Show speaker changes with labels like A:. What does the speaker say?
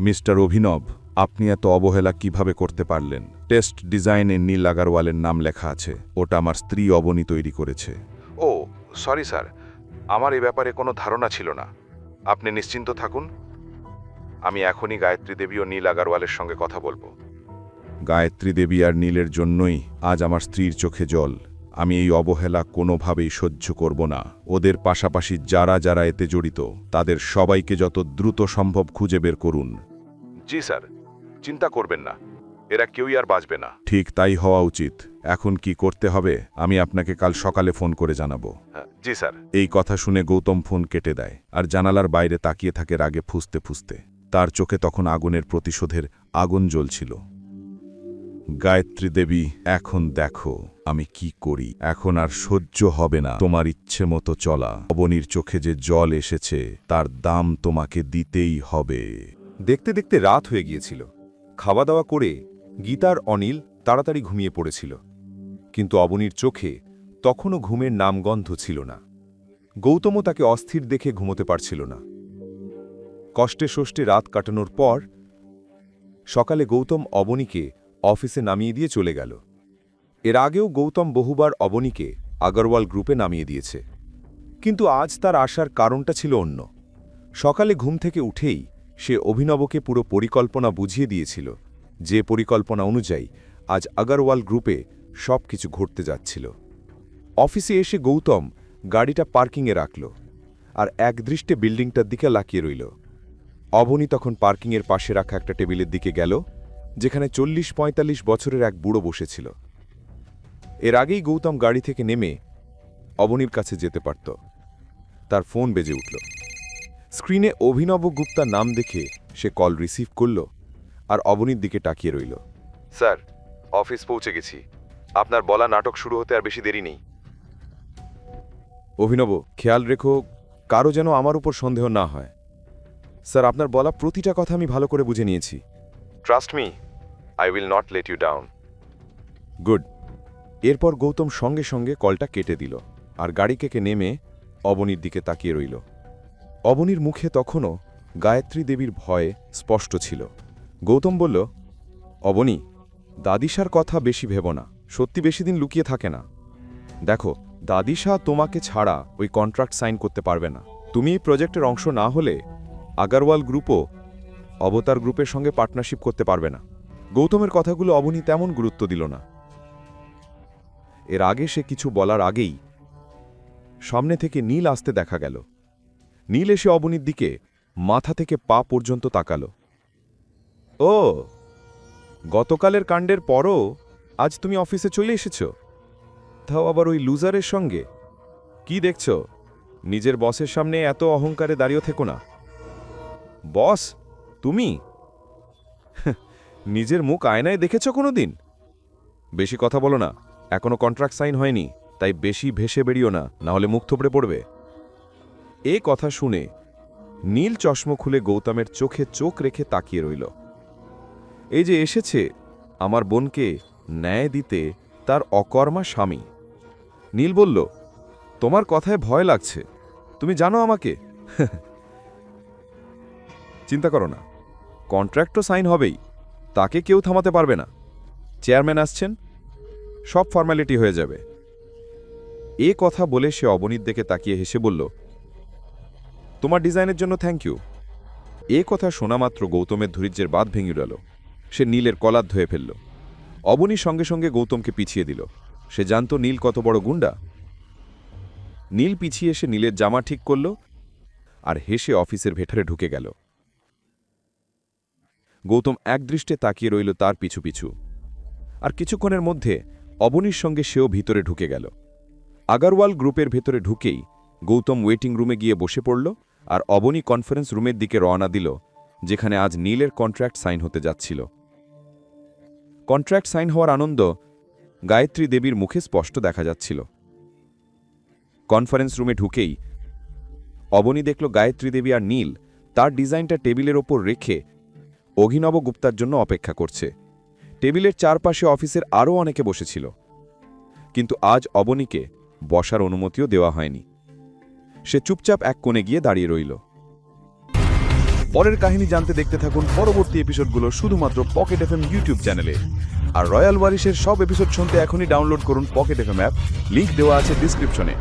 A: Mister অভিনব আপনি এত অবহেলা কীভাবে করতে পারলেন? টেস্ট ডিজাইনে নীল আগারওয়ালের নাম লেখা আছে। ওটা আমার স্ত্রী অবনী তৈরি করেছে। ও সরি স্যার। আমার এ ব্যাপারে কোনো ধারণা ছিল না। আপনি নিশ্চিন্ত থাকুন। আমি এখনই গায়ত্রী দেবী ও নীল আগারওয়ালের সঙ্গে কথা বলব। গায়ত্রী দেবী আর নীলের জন্যই আজ আমার স্ত্রীর চোখে জল। আমি এই অবহেলা কোনোভাবেই সহ্য করব না। ওদের পাশাপাশি যারা যারা এতে জড়িত তাদের সবাইকে যত দ্রুত সম্ভব খুঁজে বের করুন। জি স্যার চিন্তা করবেন না এরা কেউই আর বাঁচবে না। ঠিক তাই হওয়া উচিত। এখন কি করতে হবে আমি আপনাকে কাল সকালে ফোন করে জানাব। জি স্যার। এই কথা শুনে গৌতম ফোন কেটে দেয় আর জানালার বাইরে তাকিয়ে থাকে রাগে ফুসতে ফুসতে। তার চোখে তখন আগুনের প্রতিশোধের আগুন জ্বলছিল। গায়ত্রী দেবী এখন দেখো আমি কি করি? এখন আর সহ্য হবে না। তোমার ইচ্ছে মতো চলা। অবনীর চোখে যে জল এসেছে তার দাম তোমাকে দিতেই হবে।
B: দেখতে দেখতে রাত হয়ে গিয়েছিল। খাওয়া দাওয়া করে গীতার অনিল তাড়াতাড়ি ঘুমিয়ে পড়েছিল। কিন্তু অবনীর চোখে তখনও ঘুমের নামগন্ধ ছিল না। গৌতমও তাকে অস্থির দেখে ঘুমোতে পারছিল না। কষ্টে সষ্টে রাত কাটানোর পর সকালে গৌতম অবনীকে অফিসে নামিয়ে দিয়ে চলে গেল। এর আগেও গৌতম বহুবার অবনীকে আগরওয়াল গ্রুপে নামিয়ে দিয়েছে। কিন্তু আজ তার আসার কারণটা ছিল অন্য। সকালে ঘুম থেকে উঠেই সে অভিনবকে পুরো পরিকল্পনা বুঝিয়ে দিয়েছিল। যে পরিকল্পনা অনুযায়ী আজ আগরওয়াল গ্রুপে সব কিছু ঘটতে যাচ্ছিল। অফিসে এসে গৌতম গাড়িটা পার্কিংয়ে রাখল আর একদৃষ্টে বিল্ডিংটার দিকে লাকিয়ে রইল। অবনী তখন পার্কিংয়ের পাশে রাখা একটা টেবিলের দিকে গেল, যেখানে চল্লিশ পঁয়তাল্লিশ বছরের এক বুড়ো বসেছিল। এর আগেই গৌতম গাড়ি থেকে নেমে অবনীর কাছে যেতে পারত। তার ফোন বেজে উঠল। স্ক্রিনে অভিনব গুপ্তার নাম দেখে সে কল রিসিভ করল আর অবনীর দিকে তাকিয়ে রইল।
C: স্যার, অফিস পৌঁছে গেছি। আপনার বলা নাটক শুরু হতে আর বেশি দেরি নেই।
B: অভিনব, খেয়াল রেখো, কারও যেন আমার উপর সন্দেহ না হয়। স্যার, আপনার বলা প্রতিটা কথা আমি ভালো করে বুঝে নিয়েছি।
C: Trust me I will not let you down
B: good এরপর গৌতম সঙ্গে সঙ্গে কলটা কেটে দিল আর গাড়ি কেকে নেমে অবনীর দিকে তাকিয়ে রইল। অবনীর মুখে তখনও গায়ত্রী দেবীর ভয় স্পষ্ট ছিল। গৌতম বলল, অবনী, দাদিশার কথা বেশি ভেব না, সত্যি বেশি দিন লুকিয়ে থাকে না। দেখো, দাদিশা তোমাকে ছাড়া ওই কন্ট্রাক্ট সাইন করতে পারবে না। তুমি এই প্রজেক্টের অংশ না হলে আগারওয়াল গ্রুপও অবতার গ্রুপের সঙ্গে পার্টনারশিপ করতে পারবে না। গৌতমের কথাগুলো অবনী তেমন গুরুত্ব দিল না। এর আগে সে কিছু বলার আগেই সামনে থেকে নীল আসতে দেখা গেল। নীল এসে অবনীর দিকে মাথা থেকে পা পর্যন্ত তাকালো। ও, গতকালের কাণ্ডের পরও আজ তুমি অফিসে চলে এসেছ? তাও আবার ওই লুজারের সঙ্গে? কি দেখছ? নিজের বসের সামনে এত অহংকারে দাঁড়িয়ে থেকো না। বস, তুমি? নিজের মুখ আয়নায় দেখেছ কোনো দিন বেশি কথা বলো না, এখনও কন্ট্রাক্ট সাইন হয়নি, তাই বেশি ভেসে বেরিও না না হলে মুখ থোপড়ে পড়বে। এ কথা শুনে নীল চশম খুলে গৌতমের চোখে চোখ রেখে তাকিয়ে রইল। এই যে এসেছে, আমার বোনকে ন্যায় দিতে তার অকর্মা স্বামী। নীল বলল, তোমার কথায় ভয় লাগছে। তুমি জানো আমাকে? চিন্তা করো না, কন্ট্রাক্ট তো সাইন হবেই, তাকে কেউ থামাতে পারবে না। চেয়ারম্যান আসছেন, সব ফর্ম্যালিটি হয়ে যাবে। এ কথা বলে সে অবনীত দেখে তাকিয়ে হেসে বলল তোমার ডিজাইনের জন্য থ্যাংক ইউ এ কথা শোনা মাত্র গৌতমের ধৈর্যের বাদ ভেঙে গেল সে নীলের কলার ধুয়ে ফেলল। অবনী সঙ্গে সঙ্গে গৌতমকে পিছিয়ে দিল। সে জানত নীল কত বড় গুন্ডা নীল পিছিয়ে এসে নীলের জামা ঠিক করল আর হেসে অফিসের ভেতরে ঢুকে গেল। গৌতম একদৃষ্টে তাকিয়ে রইল তার পিছু পিছু। আর কিছুক্ষণের মধ্যে অবনীর সঙ্গে সেও ভিতরে ঢুকে গেল। আগারওয়াল গ্রুপের ভেতরে ঢুকেই গৌতম ওয়েটিং রুমে গিয়ে বসে পড়ল। আর অবনী কনফারেন্স রুমের দিকে রওনা দিল, যেখানে আজ নীলের কন্ট্রাক্ট সাইন হতে যাচ্ছিল। কন্ট্রাক্ট সাইন হওয়ার আনন্দ গায়ত্রী দেবীর মুখে স্পষ্ট দেখা যাচ্ছিল। কনফারেন্স রুমে ঢুকেই অবনী দেখল গায়ত্রী দেবী আর নীল তার ডিজাইনটা টেবিলের ওপর রেখে অভিনব গুপ্তার জন্য অপেক্ষা করছে। টেবিলের চারপাশে অফিসের আরও অনেকে বসেছিল। কিন্তু আজ অবনীকে বসার অনুমতিও দেওয়া হয়নি। সে চুপচাপ এক কোণে গিয়ে দাঁড়িয়ে রইল।
A: পরের কাহিনী জানতে দেখতে থাকুন পরবর্তী এপিসোডগুলো শুধুমাত্র পকেট এফএম ইউটিউব চ্যানেলে। আর রয়্যাল ওয়ারিশের সব এপিসোড শুনতে এখনই ডাউনলোড করুন pocket F M app. Link দেওয়া আছে ডিসক্রিপশনে।